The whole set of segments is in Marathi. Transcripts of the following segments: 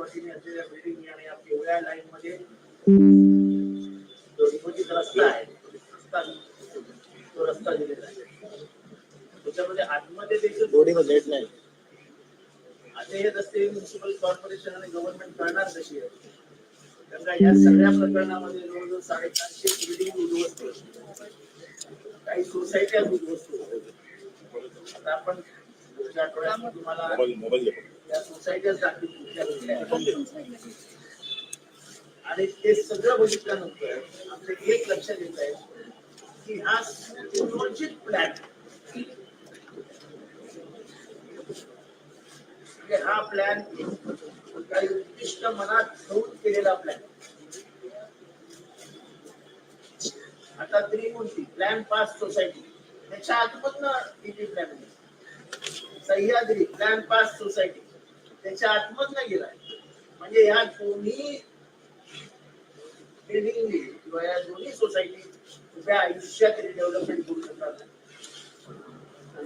वाटेने असलेल्या बिल्डिंग आणि या पिवळ्या लाईन मध्ये जो रस्ता आहे रस्ता तो रस्ता दिलेला आहे त्याच्यामध्ये आतमध्ये देखील नाही. आता हे रस्ते म्युन्सिपल कॉर्पोरेशन आणि गव्हर्नमेंट करणार कशी आहे कारण का या सगळ्या प्रकरणामध्ये जवळजवळ साडेचारशे बिल्डिंग उद्ध्वस्त काही सोसायट्या उद्ध्वस्त होत्या. आता आपण आणि ते सगळं बघितल्यानंतर आपलं एक लक्षात येत आहे की हा सुनियोजित प्लॅन म्हणजे हा प्लॅन काही उद्दिष्ट मनात ठेवून केलेला प्लॅन आता त्रिमूर्ती प्लॅन पास सोसायटी त्याच्या आतमधनं किती plan Sahyadri plan pass society त्याच्या आतमधनं गेलाय म्हणजे ह्या दोन्ही बिल्डिंग किंवा या दोन्ही सोसायटी उभ्या आयुष्यात डेव्हलपमेंट करू शकतात.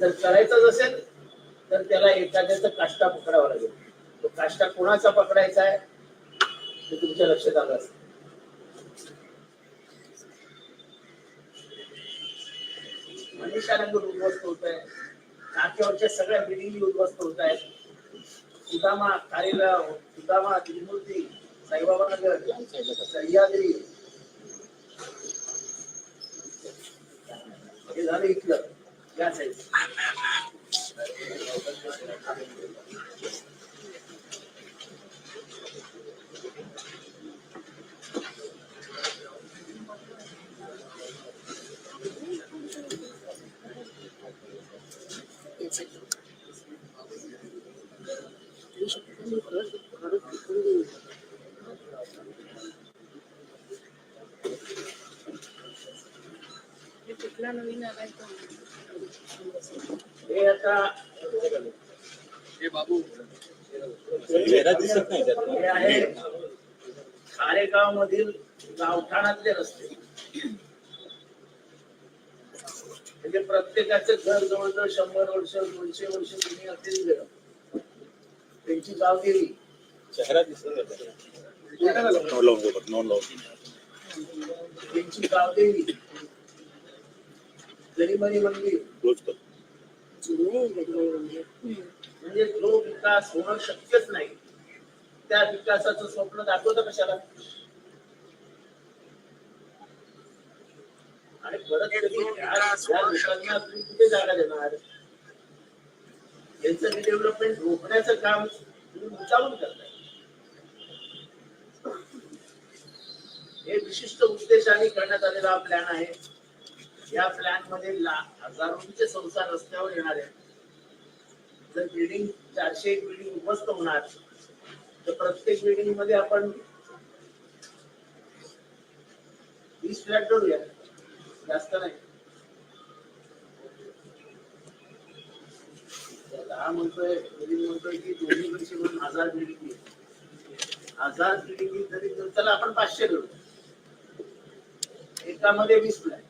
जर करायचंच असेल तर त्याला एखाद्याचा काष्टा पकडावा लागेल. तो काष्टा कोणाचा पकडायचा आहे ते तुमच्या लक्षात आलं असेल. मनीषा नगर होत आहे नाक्यावरच्या सगळ्या बिल्डिंग उद्ध्वस्त होत आहेत. सुदामा कारेगाव सुदामा त्रिमूर्ती साईबाबा नगर सह्याद्री. हे झालं इथलं. या साईड कुठला नवीन आलाय हे आता चेहरा दिसत नाही हे खारेगाव मधील गावठाणातले रस्ते म्हणजे प्रत्येकाचं घर जवळजवळ शंभर वर्ष दोनशे वर्ष जुनी असलेली घर. त्यांची गावगिरी चेहरा दिसत त्यांची क्लोज कर म्हणजे जो विकास होणं शक्यच नाही त्या विकासाचं स्वप्न दाखवतं कशाला आणि परत कधी त्या- त्या लोकांना तुम्ही कुठे जागा देणार यांचं डेव्हलपमेंट रोखण्याचं काम तुम्ही मुद्दामून करताय हे विशिष्ट उद्देशाने करण्यात आलेला हा प्लॅन आहे या प्लॅनमध्ये ला- हजारोंचे संसार रस्त्यावर येणार आहेत जर बिल्डिंग चारशे एक बिल्डिंग उपस्थ होणार तर प्रत्येक बिल्डिंगमध्ये आपण वीस फ्लॅट जोडूया. जास्त नाही. दहा म्हणतोय म्हणतोय की दोन्ही पैसे मिळून हजार जीडीपी हजार जीडीपी जरी तर चला आपण पाचशे करू. एकामध्ये वीस फ्लॅट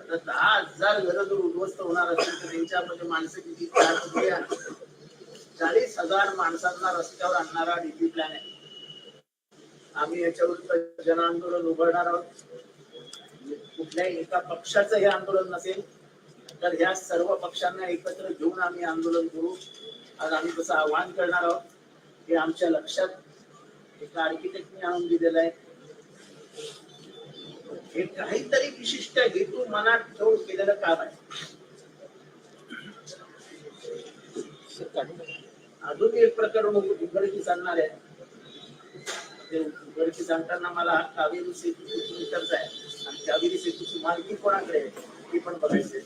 आता दहा हजार घरं जर उद्ध्वस्त होणार असेल तर त्यांच्यामध्ये माणसं किती चाळीस हजार माणसांना रस्त्यावर आणणारा डीपी प्लॅन आहे. आम्ही याच्यावर जन आंदोलन उभारणार आहोत. कुठल्याही एका पक्षाचं हे आंदोलन नसेल तर ह्या सर्व पक्षांना एकत्र घेऊन आम्ही आंदोलन करू. आज आम्ही तसं आवाहन करणार आहोत हे आमच्या लक्षात एका आर्किटेक्टने आणून दिलेलं आहे. हे काहीतरी विशिष्ट हेतू मनात ठेवून केलेलं काम आहे. अजून एक प्रकरण उघडकी सांगणार आहे. ते उघडकी सांगताना मला कावेरी सेतू विचारचा आहे. आणि कावेरी सेतूची मालकी कोणाकडे आहे ती पण बघायची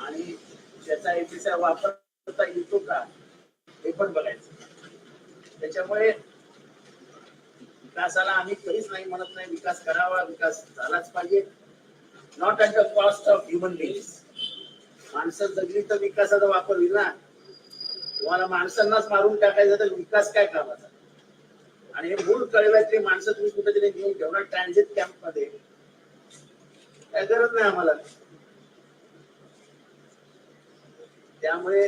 आणि त्याचा याचा वापर करता येतो का हे पण बघायचं त्याच्यामुळे विकासाला आम्ही कधीच नाही म्हणत नाही विकास करावा विकास झालाच पाहिजे. Not at the cost of human beings माणसं जगली तर विकासाचा वापर होईल ना. तुम्हाला माणसांनाच मारून टाकायचं तर विकास काय कामाचा? आणि हे मूळ कळव्यातली माणसं तुम्ही कुठेतरी घेऊन ठेवणार ट्रान्झिट कॅम्पमध्ये काय गरज नाही आम्हाला. त्यामुळे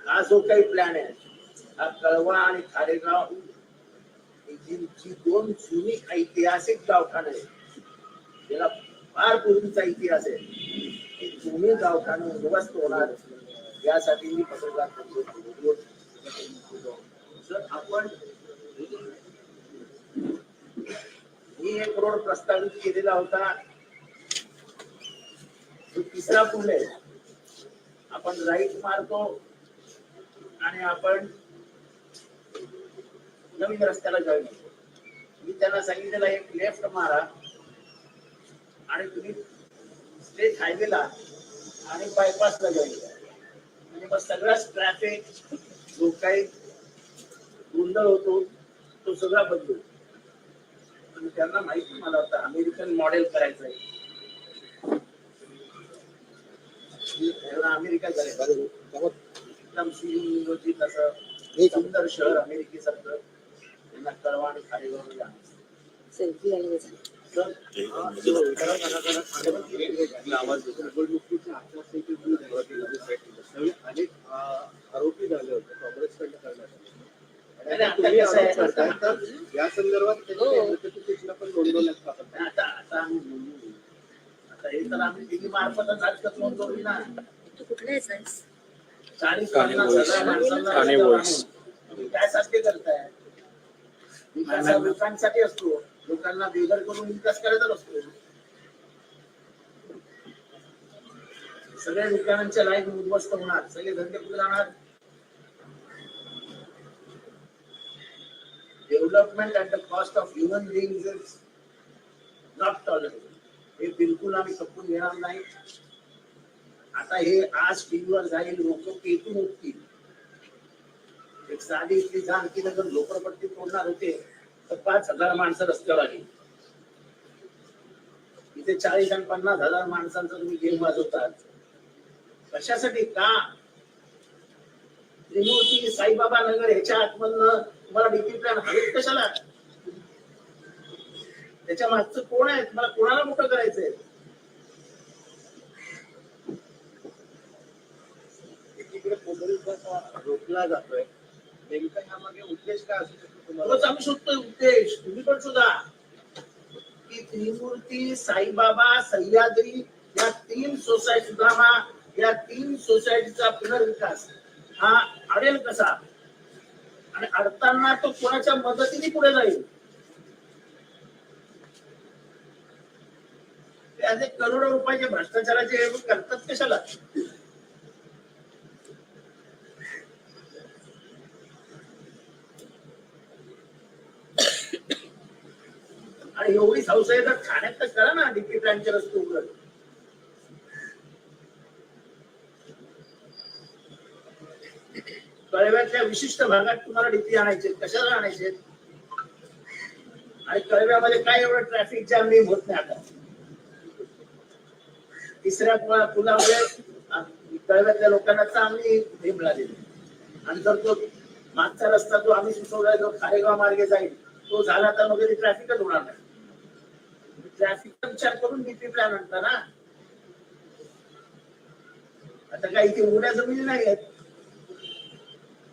हा जो काही प्लॅन आहे हा कळवा आणि खारेगाव जी दोन जुनी ऐतिहासिक गावठाणं आहे ज्याला फार पूर्वीचा इतिहास आहे ही दोन्ही गावठाणं उद्ध्वस्त होणार. यासाठी मी पत्रकार परिषद होती. आपण मी एक रोड प्रस्तावित केलेला होता. जो तिसरा पूल आहे. आपण राईट मारतो आणि आपण नवीन रस्त्याला जाऊ. मी त्यांना सांगितलेला एक लेफ्ट मारा. आणि तुम्ही स्टेट हायवेला आणि बायपासला जॉईन करा म्हणजे मग सगळाच ट्रॅफिक जो काही गोंधळ होतो तो सगळा बदलू आणि त्यांना माहिती मला वाटतं अमेरिकन मॉडेल करायचं आहे. अमेरिका झाले असं सुंदर शहर अमेरिकेसारखं. त्यांना कळवा आणि खारेगाव सेल्फी या संदर्भात हो. हे काय साध्य करताय लोकांसाठी असतो लोकांना बेघर करून विकास करायचा नसतो. सगळ्या दुकानांच्या लाईफ उद्ध्वस्त होणार. सगळे धंदे कुठे जाणार. Development at the cost of human being is not tolerable हे बिलकुल आम्ही खपून घेणार नाही. आता हे आज टीव्हीवर जाईल लोक पेटून उठतील एक साधी इथली जानकी नगर झोपडपट्टी तोडणार होते. तर पाच हजार माणसं रस्त्यावर आली. इथे चाळीस आणि पन्नास हजार माणसांचा तुम्ही गेम वाजवतात. कशासाठी का? त्रिमूर्ती साईबाबा नगर ह्याच्या आतमधनं तुम्हाला डीपी प्लॅन हवेत कशाला? त्याच्या मागचं कोण आहे? तुम्हाला कोणाला मोठं करायचंय? एकीकडे बस रोखला जातोय. नेमका ह्यामागे उद्देश काय असू शकतो? तोच आम्ही शोधतोय उद्देश तुम्ही पण शोधा. की त्रिमूर्ती साईबाबा सह्याद्री या तीन सोसायटी सुधारणा या तीन सोसायटीचा पुनर्विकास. हा अडेल कसा? आणि अडताना तो कोणाच्या मदतीने पुढे जाईल? करोडो रुपयाचे भ्रष्टाचाराचे करतात कशाला आणि एवढी संशय तर ठाण्यात तर करा ना डीपी प्लॅनचे रस्ते उघड. कळव्यातल्या विशिष्ट भागात तुम्हाला डीपी आणायचे कशाला आणायचे? आणि कळव्यामध्ये काय एवढं ट्रॅफिक जाम नाही होत नाही आता. तिसऱ्या पुलामुळे कळव्यातल्या लोकांना चांगली हे मिळालेली आणि जर तो मागचा रस्ता जो आम्ही सुचवलाय जो खारेगाव मार्गे जाईल तो झाला तर वगैरे ट्रॅफिकच होणार नाही. ट्रॅफिकचा विचार करून डीपी प्लॅन आणता ना. आता काही इथे उड्या जमिनी नाही आहेत.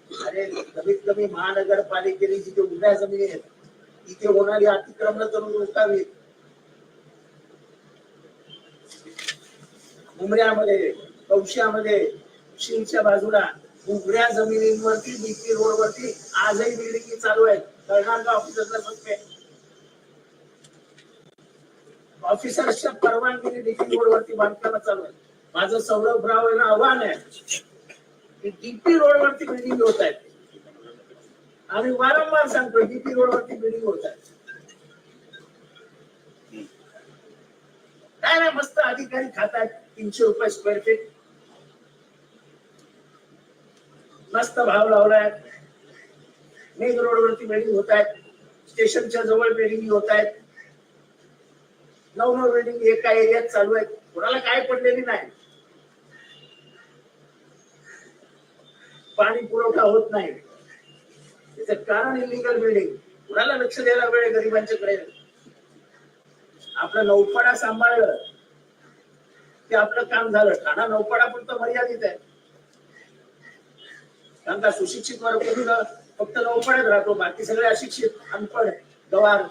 अरे कमीत कमी महानगरपालिकेने जिथे उड्या जमिनी आहेत तिथे होणारी अतिक्रमण करून रोखावी. उमऱ्यामध्ये कौशामध्ये शिलच्या बाजूला उघड्या जमिनींवरती डीपी रोडवरती आजही बिल्डिंग चालू आहेत. करणार का ऑफिसरला सांगते ऑफिसर्सच्या परवानगीने डीपी रोडवरती बांधकाम चालू आहे माझं सौरभ राव यांना आव्हान आहे. की डीपी रोडवरती बिल्डिंग होत आहेत. आम्ही वारंवार सांगतो डीपी रोडवरती बिल्डिंग होत आहेत. काय नाही मस्त अधिकारी खातात तीनशे रुपये स्क्वेअर फीट मस्त भाव लावलाय मेघ रोडवरती बिल्डिंग होत आहेत. स्टेशनच्या जवळ बिल्डिंग होत आहेत. नऊ नऊ बिल्डिंग एका एरियात चालू आहेत कोणाला काय पडलेली नाही. पाणी पुरवठा होत नाही. त्याचं कारण इलिगल बिल्डिंग कुणाला लक्ष द्यायला वेळ गरिबांच्या गरिबांच्याकडे आपलं नौपाडा सांभाळलं. ते आपलं काम झालं. ठाणा नौपाडा पुरतं मर्यादित आहे. कारण का सुशिक्षित वर्ग फक्त नौपाड्यात राहतो. बाकी सगळे अशिक्षित अनपड गवार.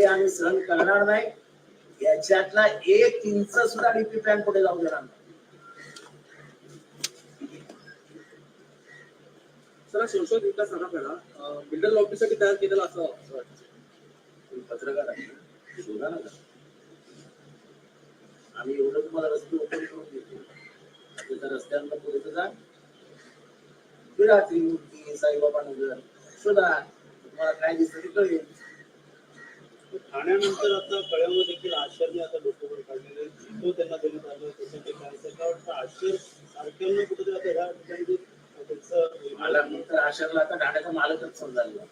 हे आम्ही सहन करणार नाही. याच्यातला एक इंच सुद्धा डीपी प्लॅन पुढे जाऊ देणार नाही. सर संशोधन विकास आराखडा बिल्डर लॉबीसाठी तयार केलेला असं वाटतं. पत्रकार आहे. शोधा ना. आम्ही एवढं तुम्हाला रस्ते ओपन करून देतो. त्याच्या रस्त्यांना पुढे तर जा. त्रिमूर्ती साईबाबा नगर शोधा. तुम्हाला काय दिसतं ते कळेल. ठाण्यानंतर आता कळ्यावर देखील आश्चर्य आता डोक्यावर काढलेले तो त्यांना देण्यात आलं त्यासाठी काय त्याला वाटतं आश्चर्य सारख्यांना कुठेतरी आता ह्या ठिकाणी त्यांचं मला नंतर आशरला आता ठाण्याचा मालकच समजायला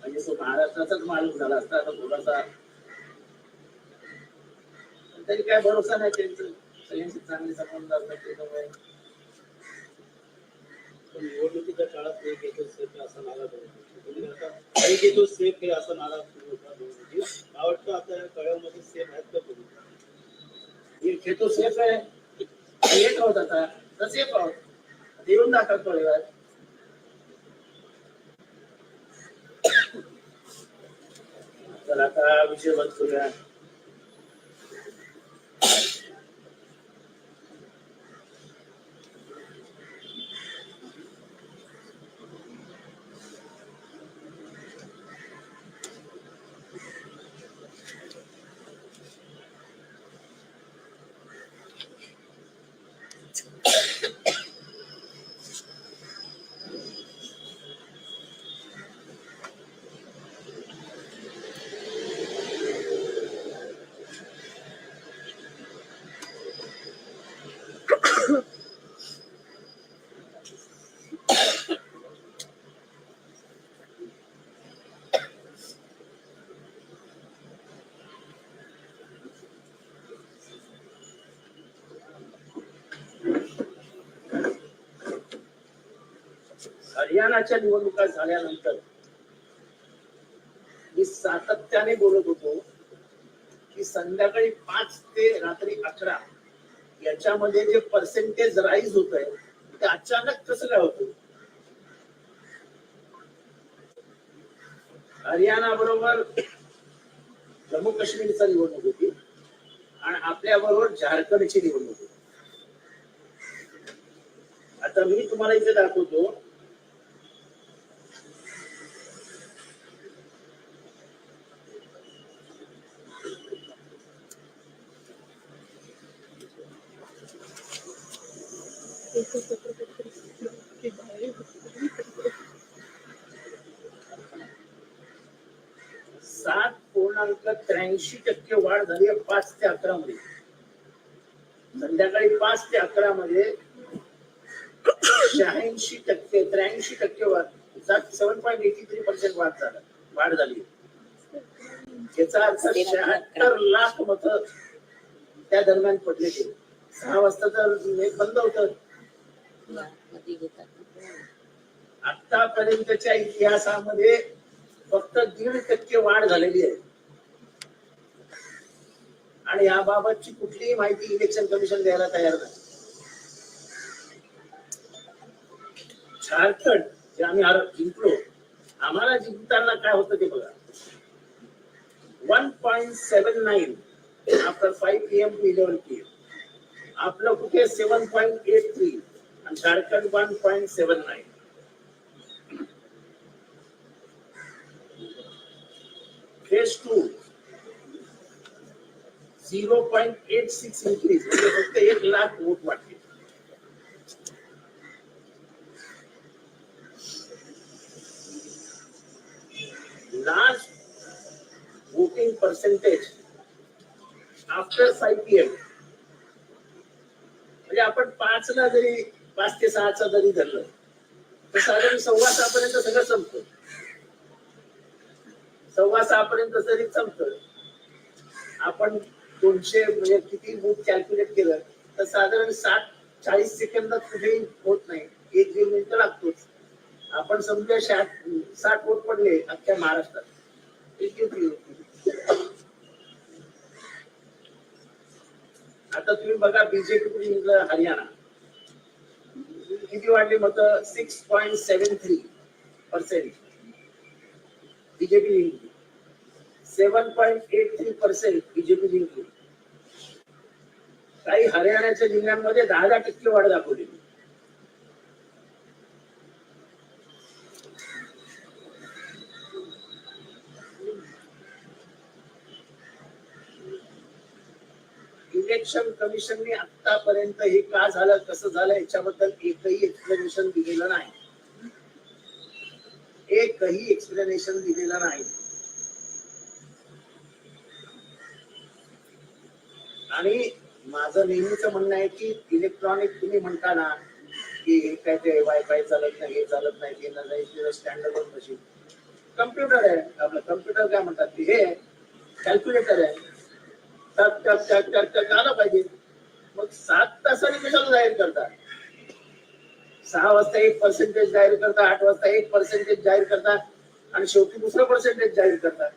म्हणजे तो महाराष्ट्राचाच मालक झाला असता आता थोडासा. पण तरी काय भरोसा नाही त्यांचं. सगळ्यांशी चांगले संबंध असतात त्याच्यामुळे. निवडणुकीच्या काळात एक येतो सेफ़ असा नारा एक येतो सेफ़ आहे असा नारा वाटतं आता या कळ्यामध्ये सेफ़ आहेत का कोणी हे खेतो सेफ़ आहे. एक आहोत आता. तर सेफ़ आहोत. येऊन दाखवत थोड्या तर आता विषय बंद करूया. हरियाणाच्या निवडणुका झाल्यानंतर मी सातत्याने बोलत होतो की संध्याकाळी पाच ते रात्री अकरा याच्यामध्ये जे पर्सेंटेज राईज होत आहे ते अचानक कसं काय होतं हरियाणा बरोबर जम्मू काश्मीरचा निवडणूक होती आणि आपल्या बरोबर झारखंडची निवडणूक होती. आता मी तुम्हाला इथे दाखवतो सात पूर्णांक त्र्याऐंशी टक्के वाढ झाली आहे पाच ते अकरा मध्ये. संध्याकाळी पाच ते अकरा मध्ये शहाऐंशी टक्के त्र्याऐंशी टक्के वाढ seven point eighty three percent वाढ झाला वाढ झाली. याचा अर्थ शहात्तर लाख मत त्या दरम्यान पडले गेले सहा वाजता तर नेट बंद होतं. मध्ये घेतात आतापर्यंतच्या इतिहासामध्ये फक्त दीड टक्के वाढ झालेली आहे. आणि याबाबतची कुठलीही माहिती इलेक्शन कमिशन द्यायला तयार नाही. झारखंड जे आम्ही जिंकलो आम्हाला जिंकताना काय होतं ते बघा. One point seven nine after five P M to eleven P M आपलं कुठे seven point eight three and Jharkhand one Phase seven nine increase, two point eight six म्हणजे फक्त एक लाख वोट वाटले large voting percentage after five P M म्हणजे आपण पाचला जरी पाच ते सहाचा जरी धरलं तर साधारण सव्वा सहा पर्यंत सगळं संपत. सव्वा सहा पर्यंत जरी संपत आपण दोनशे म्हणजे किती बूथ कॅल्क्युलेट केलं तर साधारण सात चाळीस सेकंदात कुठेही होत नाही. एक दीड मिनिट लागतोच. आपण समजा साठ साठ वोट पडले अख्ख्या महाराष्ट्रात. एक आता तुम्ही बघा बीजेपी जिंकलं? हरियाणा. किती वाढली मत six point seven three percent BJP जिंकली seven point eight three percent BJP जिंकली काही हरियाणाच्या जिल्ह्यांमध्ये दहा दहा टक्के वाढ दाखवली. इलेक्शन कमिशनने आतापर्यंत हे का झालं कसं झालं याच्याबद्दल एकही एक्सप्लेनेशन दिलेलं नाही. एकही एक्सप्लेनेशन दिलेलं नाही. आणि माझं नेहमीच म्हणणं आहे की इलेक्ट्रॉनिक तुम्ही म्हणता ना की हे काय ते वायफाय चालत नाही हे चालत नाही ते नाही स्टँडर्ड मशीन कम्प्युटर आहे आपलं कम्प्युटर काय म्हणतात ते हे कॅल्क्युलेटर आहे. आलं पाहिजे. मग सात तासांनी कशाला जाहीर करतात सहा वाजता एक पर्सेंटेज जाहीर करतात आठ वाजता एक पर्सेंटेज जाहीर करतात आणि शेवटी दुसरं पर्सेंटेज जाहीर करतात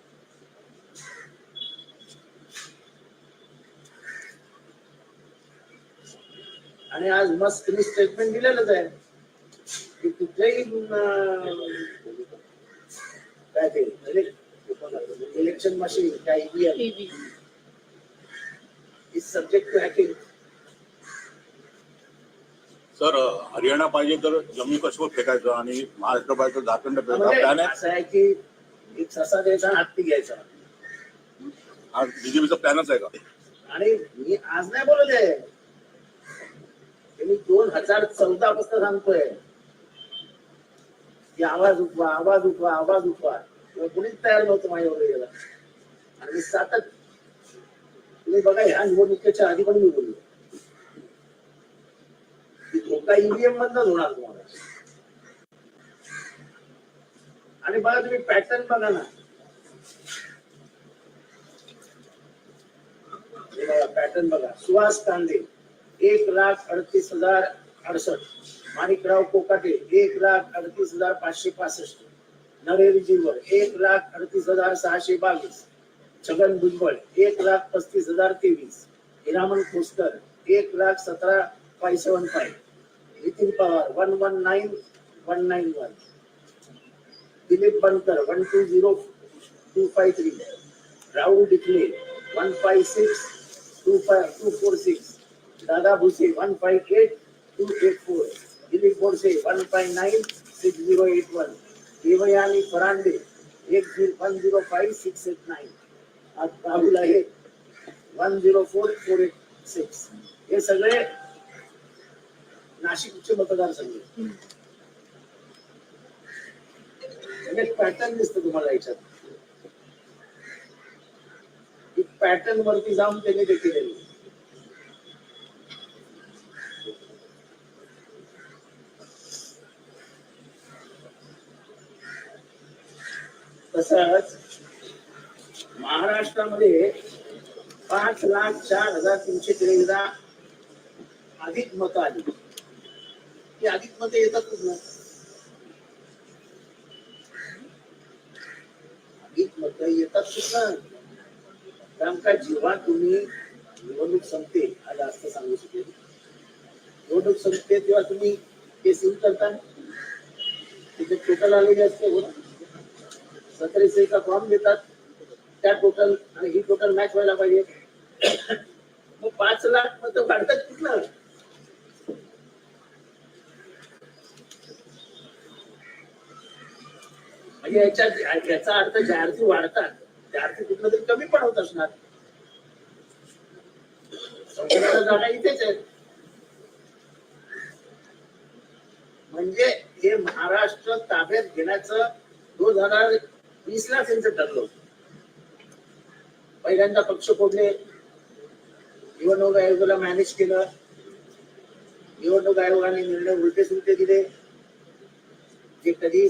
आणि आज मस्त तुम्ही स्टेटमेंट दिलेलंच आहे. की कुठल्याही काय ते इलेक्शन मशीन काय EVM. Is subject to hacking sir Haryana पाहिजे तर जम्मू काश्मीर फेकायचं आणि महाराष्ट्र पाहिजे तर झारखंड फेकायचा. म्हणजे प्लॅन आहे? असं आहे की एक ससा द्यायचा आणि हत्ती घ्यायचा. हा बीजेपीचा प्लॅनच आहे का? आणि मी आज नाही बोलत आहे मी दोन हजार चौदा पासून सांगतोय. की आवाज उठवा आवाज उठवा आवाज उठवा. तेव्हा कोणीच तयार नव्हतं माझ्यावर यायला. आणि मी तुम्ही बघा ह्या निवडणुकीच्या आधी पण मी बोललो. धोका ईव्हीएम मधनच होणार तुम्हाला. आणि बघा तुम्ही पॅटर्न बघा ना. पॅटर्न बघा सुहास कांदे एक लाख अडतीस हजार अडसष्ट. माणिकराव कोकाटे एक लाख अडतीस हजार पाचशे पासष्ट. नरेश जिरवळ एक लाख अडतीस हजार सहाशे बावीस. छगन भुजबळ एक लाख पस्तीस हज़ार तेवीस हिरामण खोसकर एक लाख सतरा five seven five Nitin Pawar one one nine one nine one Dilip Bankar one two zero two five three Rahul Dikle one five six two five two four six Dada Bhuse one five eight two eight four Dilip Borse one five nine six zero eight one Devyani Farande एक zero one zero five six eight nine आज राहुल आहे one zero four four eight six हे सगळे नाशिकचे मतदारसंघ म्हणजे पॅटर्न दिसत तुम्हाला याच्यात. पॅटर्न वरती जाऊन त्यांनी ते केलेलं तसंच महाराष्ट्रामध्ये पाच लाख चार हजार तीनशे त्रेंदा अधिक मतं आली. ती अधिक मत येतातच ना अधिक मतं येतात सुद्धा कारण का जेव्हा तुम्ही निवडणूक संपते आज असं सांगू शकेल निवडणूक संपते तेव्हा तुम्ही ते सील करता. तिथे टोटल आलेले असते हो का फॉर्म देतात. त्या टोटल आणि ही टोटल मॅच व्हायला पाहिजे. मग पाच लाख मत वाढतात कुठलं? म्हणजे याच्या याचा अर्थ ज्या वाढतात त्या कुठलं तरी कमी पण होत असणार. संपूर्ण जागा इथेच आहेत. म्हणजे हे महाराष्ट्र ताब्यात घेण्याचं दोन हजार वीस ला त्यांचं ठरलं होतं. पहिल्यांदा पक्ष फोडले. निवडणूक आयोगाला मॅनेज केलं. निवडणूक आयोगाने निर्णय उलटे सुलटे दिले. जे कधी